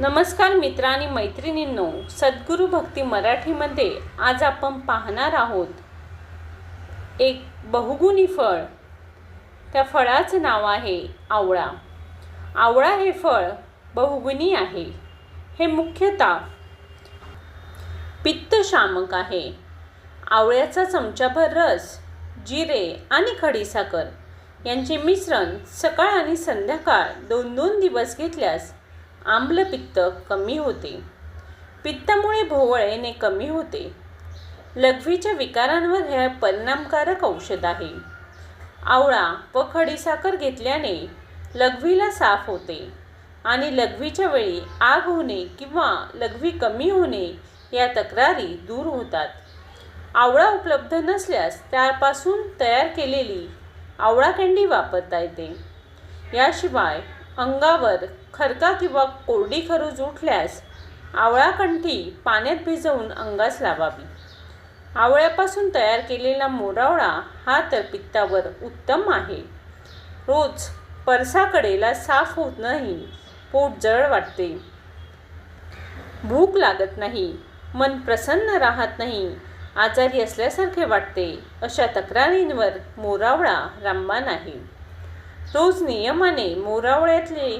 नमस्कार मित्र आणि मैत्रिणींनो. सद्गुरू भक्ती मराठीमध्ये आज आपण पाहणार आहोत एक बहुगुणी फळ. त्या फळाचं नाव आहे आवळा. आवळा हे फळ बहुगुणी आहे. हे मुख्यतः पित्तशामक आहे. आवळ्याचा चमचाभर रस जिरे आणि खडीसाखर यांचे मिश्रण सकाळ आणि संध्याकाळ दोन दोन दिवस घेतल्यास आम्लपित्त कमी होते. पित्तामुळे भोवळ येणे कमी होते. लघवीच्या विकारांवर हे परिणामकारक औषध आहे. आवळा व खडीसाखर घेतल्याने लघवीला साफ होते आणि लघवीच्या वेळी आग होणे किंवा लघवी कमी होणे या तक्रारी दूर होतात. आवळा उपलब्ध नसल्यास त्यापासून तयार केलेली आवळा कँडी वापरता येते. याशिवाय अंगावर खरका किंवा कोरडी खरूज उठल्यास आवळा कंठी पाण्यात भिजवून अंगास लावावी. आवळ्यापासून तयार केलेला मोरावळा हा तर पित्तावर उत्तम आहे. रोज परसाकडेला साफ होत नाही पोट जळ वाटते. भूक लागत नाही मन प्रसन्न राहत नाही आजारी असल्यासारखे वाटते अशा तक्रारींवर मोरावळा रामबाण आहे. रोज नियमाने मोरावळ्यातले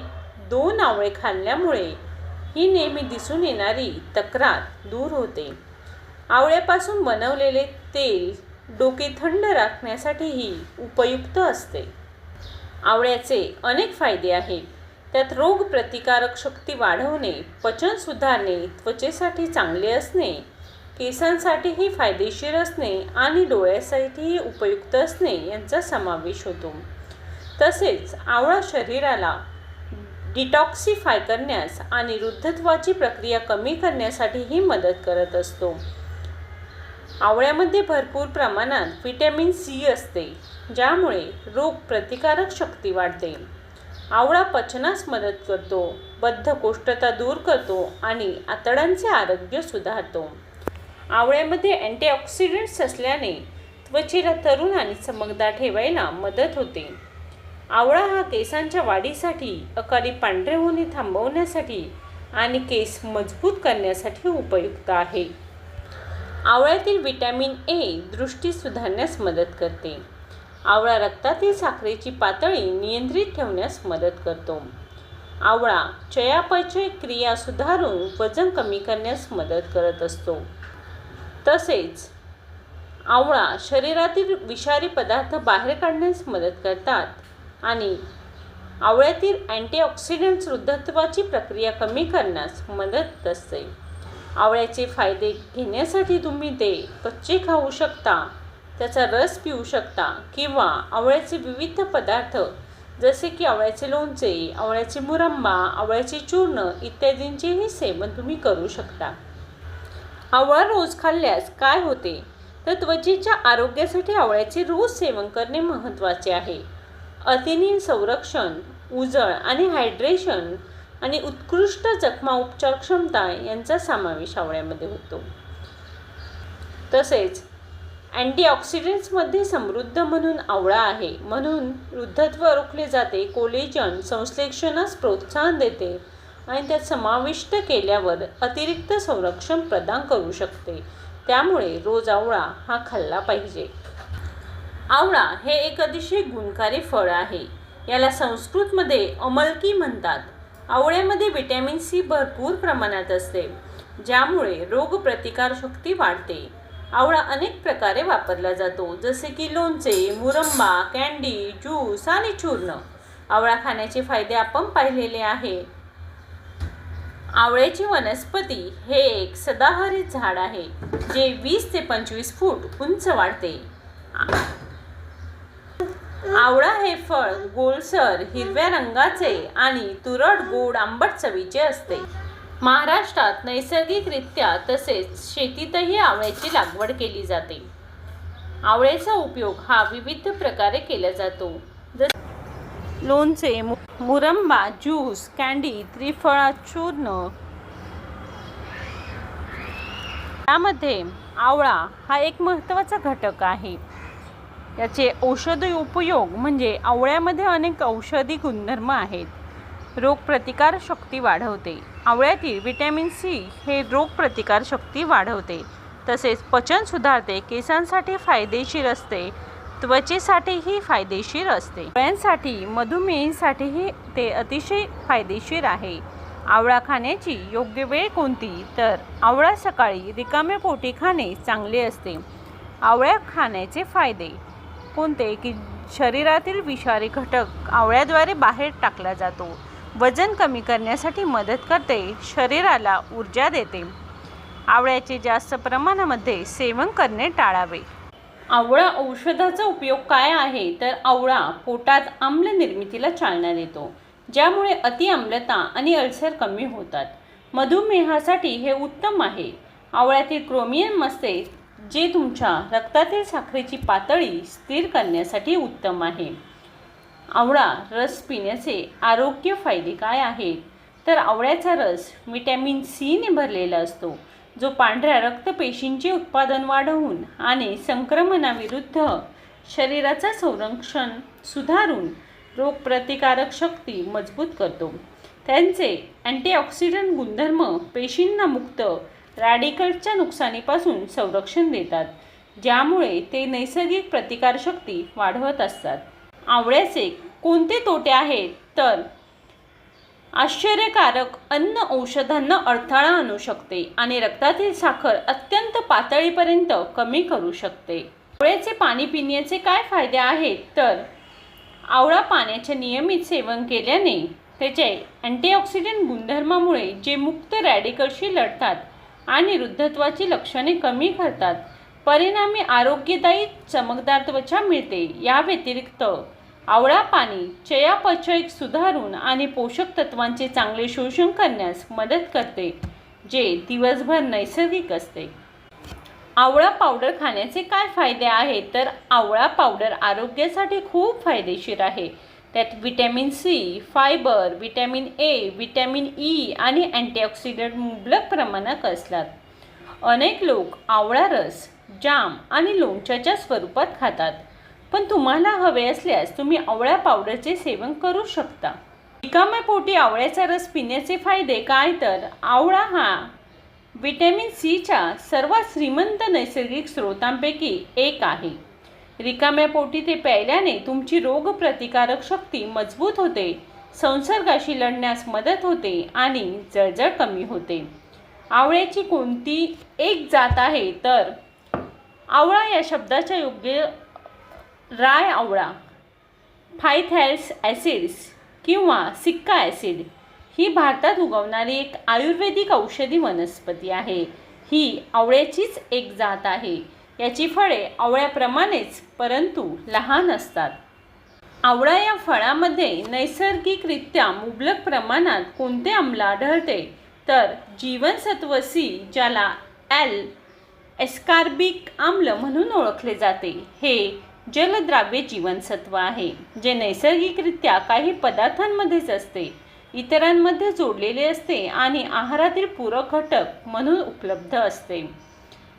दोन आवळे खाल्ल्यामुळे ही नेहमी दिसून येणारी तक्रार दूर होते. आवळ्यापासून बनवलेले तेल डोके थंड राखण्यासाठीही उपयुक्त असते. आवळ्याचे अनेक फायदे आहेत. त्यात रोगप्रतिकारक शक्ती वाढवणे पचन सुधारणे त्वचेसाठी चांगले असणे केसांसाठीही फायदेशीर असणे आणि डोळ्यासाठीही उपयुक्त असणे यांचा समावेश होतो. तसेच आवळा शरीराला डिटॉक्सिफाय करण्यास आणि वृद्धत्वाची प्रक्रिया कमी करण्यासाठीही मदत करत असतो. आवळ्यामध्ये भरपूर प्रमाणात व्हिटॅमिन सी असते ज्यामुळे रोग प्रतिकारक शक्ती वाढते. आवळा पचनास मदत करतो बद्धकोष्ठता दूर करतो आणि आतड्यांचे आरोग्य सुधारतो. आवळ्यामध्ये अँटीऑक्सिडंट्स असल्याने त्वचेला तरुण आणि चमकदार ठेवायला मदत होते. आवळा हा केसांच्या वाढीसाठी अकाली पांढरे होणे थांबवण्यासाठी आणि केस मजबूत करण्यासाठी उपयुक्त आहे. आवळ्यातील विटॅमिन ए दृष्टी सुधारण्यास मदत करते. आवळा रक्तातील साखरेची पातळी नियंत्रित ठेवण्यास मदत करतो. आवळा चयापचय क्रिया सुधारून वजन कमी करण्यास मदत करत असतो. तसेच आवळा शरीरातील विषारी पदार्थ बाहेर काढण्यास मदत करतात. आणि आवळ्यातील अँटीऑक्सिडंट्स वृद्धत्वाची प्रक्रिया कमी करण्यास मदत असते आवळ्याचे फायदे घेण्यासाठी तुम्ही ते कच्चे खाऊ शकता त्याचा रस पिऊ शकता किंवा आवळ्याचे विविध पदार्थ जसे की आवळ्याचे लोणचे आवळ्याचे मुरंबा आवळ्याचे चूर्ण इत्यादींचेही सेवन तुम्ही करू शकता. आवळा रोज खाल्ल्यास काय होते? तर त्वचेच्या आरोग्यासाठी आवळ्याचे रोज सेवन करणे महत्त्वाचे आहे. अतिनील संरक्षण उजळ आणि हायड्रेशन आणि उत्कृष्ट जखमा उपचार क्षमता यांचा समावेश आवळ्यामध्ये होतो. तसेच अँटीऑक्सिडंट्समध्ये समृद्ध म्हणून आवळा आहे. म्हणून वृद्धत्व रोखले जाते कोलेजन संश्लेषणास प्रोत्साहन देते आणि त्यात समाविष्ट केल्यावर अतिरिक्त संरक्षण प्रदान करू शकते. त्यामुळे रोज आवळा हा खाल्ला पाहिजे. आवळा हे एक अतिशय गुणकारी फळ आहे. याला संस्कृतमध्ये अमलकी म्हणतात. आवळ्यामध्ये विटॅमिन सी भरपूर प्रमाणात असते ज्यामुळे रोगप्रतिकारशक्ती वाढते. आवळा अनेक प्रकारे वापरला जातो जसे की लोणचे मुरंबा कँडी ज्यूस आणि चूर्ण. आवळा खाण्याचे फायदे आपण पाहिलेले आहे. आवळ्याची वनस्पती हे एक सदाहरित झाड आहे जे वीस ते पंचवीस फूट उंच वाढते. आवळा हे फळ गोलसर हिरव्या रंगाचे आणि तुरट गोड आंबट चवीचे असते. महाराष्ट्रात नैसर्गिकरित्या तसेच शेतीतही आवळ्याची लागवड केली जाते. आवळ्याचा उपयोग हा विविध प्रकारे केला जातो. जस लोणचे मु- मुरंबा ज्यूस कँडी त्रिफळा चूर्ण. यामध्ये आवळा हा एक महत्त्वाचा घटक आहे. याचे औषधी उपयोग म्हणजे आवळ्यामध्ये अनेक औषधी गुणधर्म आहेत. रोगप्रतिकारशक्ती वाढवते. आवळ्यातील व्हिटॅमिन सी हे रोगप्रतिकारशक्ती वाढवते. तसेच पचन सुधारते केसांसाठी फायदेशीर असते त्वचेसाठीही फायदेशीर असते. डोळ्यांसाठी मधुमेहीसाठीही ते अतिशय फायदेशीर आहे. आवळा खाण्याची योग्य वेळ कोणती? तर आवळा सकाळी रिकाम्या पोटी खाणे चांगले असते. आवळ्या खाण्याचे फायदे. कोणते की शरीरातील विषारी घटक आवळ्याद्वारे बाहेर टाकला जातो. वजन कमी करण्यासाठी मदत करते शरीराला ऊर्जा देते. आवळ्याचे जास्त प्रमाणामध्ये सेवन करणे टाळावे. आवळा औषधाचा उपयोग काय आहे? तर आवळा पोटात आम्ल निर्मितीला चालना देतो ज्यामुळे अतिआम्लता आणि अल्सर कमी होतात. मधुमेहासाठी हे उत्तम आहे. आवळ्यातील क्रोमियम असते जे तुमच्या रक्तातील साखरेची पातळी स्थिर करण्यासाठी उत्तम आहे. आवळा रस पिण्याचे आरोग्य फायदे काय आहेत? तर आवळ्याचा रस व्हिटॅमिन सीने भरलेला असतो जो पांढऱ्या रक्तपेशींचे उत्पादन वाढवून आणि संक्रमणाविरुद्ध शरीराचं संरक्षण सुधारून रोगप्रतिकारक शक्ती मजबूत करतो. त्यांचे अँटीऑक्सिडंट गुणधर्म पेशींना मुक्त रॅडिकल्सच्या नुकसानीपासून संरक्षण देतात ज्यामुळे ते नैसर्गिक प्रतिकारशक्ती वाढवत असतात. आवळ्याचे कोणते तोटे आहेत? तर आश्चर्यकारक अन्न औषधांना अडथळा आणू शकते आणि रक्तातील साखर अत्यंत पातळीपर्यंत कमी करू शकते. आवळ्याचे पाणी पिण्याचे काय फायदे आहेत? तर आवळा पाण्याचे नियमित सेवन केल्याने त्याचे अँटीऑक्सिडंट गुणधर्मामुळे जे मुक्त रॅडिकलशी लढतात आणि वृद्धत्वाची लक्षणे कमी करतात. परिणामी आरोग्यदायी चमकदार त्वचा मिळते. या व्यतिरिक्त आवळा पाणी चयापचय सुधारून आणि पोषक तत्वांचे चांगले शोषण करण्यास मदत करते जे दिवसभर नैसर्गिक असते. आवळा पावडर खाण्याचे काय फायदे आहेत? तर आवळा पावडर आरोग्यासाठी खूप फायदेशीर आहे. त्यात vitamin C fibre vitamin A vitamin E आणि अँटीऑक्सिडंट मुबलक प्रमाणात असतात. अनेक लोक आवळा रस जाम आणि लोणच्याच्या स्वरूपात खातात. पण तुम्हाला हवे असल्यास तुम्ही आवळा पावडरचे सेवन करू शकता. रिकाम्या पोटी आवळ्याचा रस पिण्याचे फायदे काय तर? आवळा हा विटॅमिन सीच्या सर्वात श्रीमंत नैसर्गिक स्रोतांपैकी एक आहे. रिकाम्या पोटी ते प्यायल्याने तुमची रोगप्रतिकारक शक्ती मजबूत होते. संसर्गाशी लढण्यास मदत होते आणि जळजळ कमी होते. आवळ्याची कोणती एक जात आहे तर आवळा या शब्दाच्या योग्य राय आवळा. फायथॅल्स ॲसिड्स किंवा सिक्का ॲसिड ही भारतात उगवणारी एक आयुर्वेदिक औषधी वनस्पती आहे. ही आवळ्याचीच एक जात आहे. याची फळे आवळ्याप्रमाणेच परंतु लहान असतात. आवळा या फळामध्ये नैसर्गिकरित्या मुबलक प्रमाणात कोणते आम्ल आढळते? तर जीवनसत्व सी ज्याला ॲल एस्कार्बिक आम्ल म्हणून ओळखले जाते हे जलद्राव्य जीवनसत्व आहे जे नैसर्गिकरित्या काही पदार्थांमध्येच असते इतरांमध्ये जोडलेले असते आणि आहारातील पूरक घटक म्हणून उपलब्ध असते.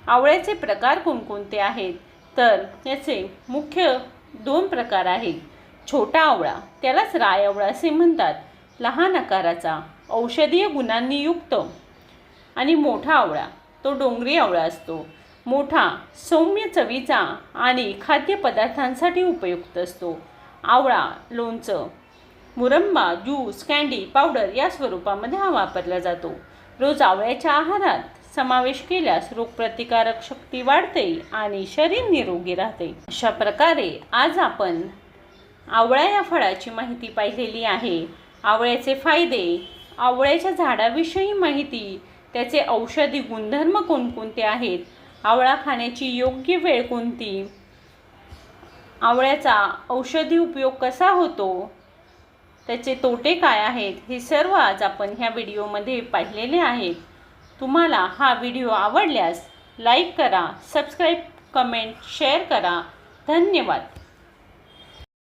आवळ्याचे प्रकार कोणकोणते आहेत? तर याचे मुख्य दोन प्रकार आहेत. छोटा आवळा त्यालाच राय आवळा असे म्हणतात. लहान आकाराचा औषधीय गुणांनी युक्त आणि मोठा आवळा तो डोंगरी आवळा असतो. मोठा सौम्य चवीचा आणि खाद्यपदार्थांसाठी उपयुक्त असतो. आवळा लोणचं मुरंबा ज्यूस कँडी पावडर या स्वरूपामध्ये हा वापरला जातो. रोज आवळ्याच्या आहारात समावेश केल्यास रोगप्रतिकारक शक्ती वाढते आणि शरीर निरोगी राहते. अशा प्रकारे आज आपण आवळा या फळाची माहिती पाहिलेली आहे. आवळ्याचे फायदे आवळ्याच्या झाडाविषयी माहिती त्याचे औषधी गुणधर्म कोणकोणते आहेत आवळा खाण्याची योग्य वेळ कोणती आवळ्याचा औषधी उपयोग कसा होतो त्याचे तोटे काय आहेत हे सर्व आज आपण ह्या व्हिडिओमध्ये पाहिलेले आहेत. तुम्हाला हा व्हिडिओ आवडल्यास लाईक करा सबस्क्राईब कमेंट शेअर करा. धन्यवाद.